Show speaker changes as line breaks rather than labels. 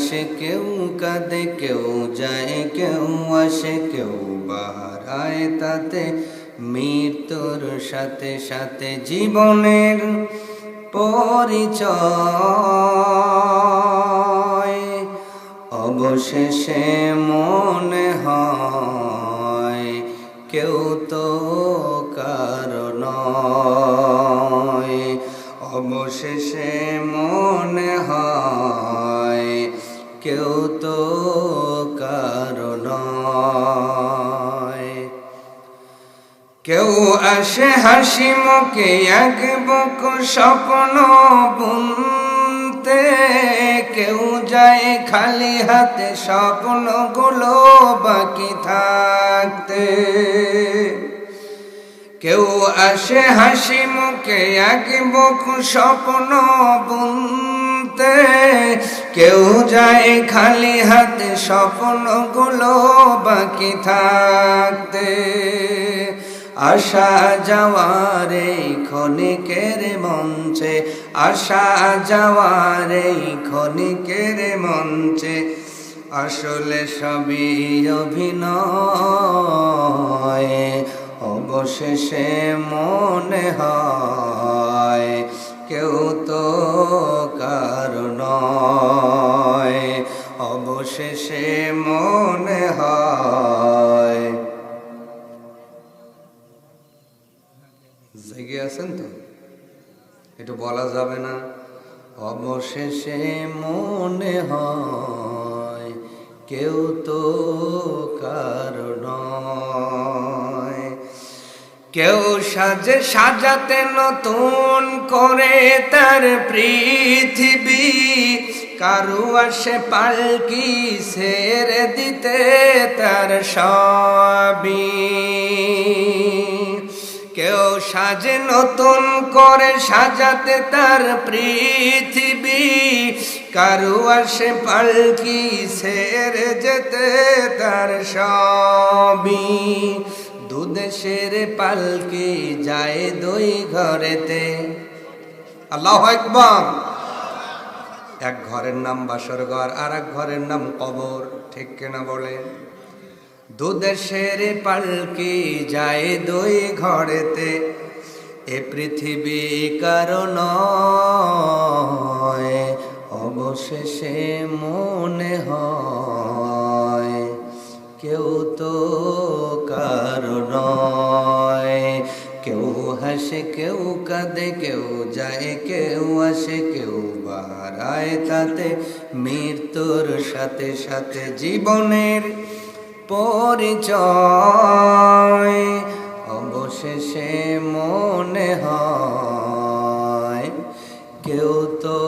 হাসে কেউ কাঁদে, কেউ যায়, কেউ আসে, কেউ বাহারায় তাতে। মৃত্যুর সাথে সাথে জীবনের পরিচয় অবশেষে মনে হয় কেউ তো কারণ অবশেষে কেউ তো কারণ কেউ আসে হাসি মুখে এক বুক স্বপ্ন বুনতে। কেউ যায় খালি হাতে স্বপ্নগুলো বাকি থাকতে। কেউ আসে হাসি মুখে এক বুক স্বপ্ন বুনতে। কেউ যায় খালি হাতে, স্বপ্নগুলো বাকি থাকতে। আসা যাওয়ার এই ক্ষণিকের মঞ্চে আসা যাওয়ার এই ক্ষণিকের মঞ্চে, আসলে সবই অভিনয়। অবশেষে মনে হয়, কেউ তো কারণ অবশেষে মনে হয়। জেগে আছেন তো? এটা বলা যাবে না। অবশেষে মনে হয় কেউ তো কারণ কেউ সাজে সাজাতে নতুন করে তার পৃথিবী। কারু আসে পালকি সেরে দিতে তার সবই। কেউ সাজে নতুন করে সাজাতে তার পৃথিবী। কারু আসে পালকি সেরে যেতে তার সবই। দুদেশের পালকি যায় দুই ঘরেতে। আল্লাহ একবার এক ঘরের নাম বাসর ঘর আর এক ঘরের নাম কবর, ঠিক কিনা বলেন? দুদেশের পালকি যায় দুই ঘরেতে। এ পৃথিবী কারণ অবশেষে মনে হয়। কেউ তো কেউ হাসে, কেউ কাঁদে, কেউ যায়, কেউ আসে, কেউ বাড়ায় তাতে। মৃত্যুর সাথে সাথে জীবনের পরিচয় অবশেষে মনে হয়। কেউ তো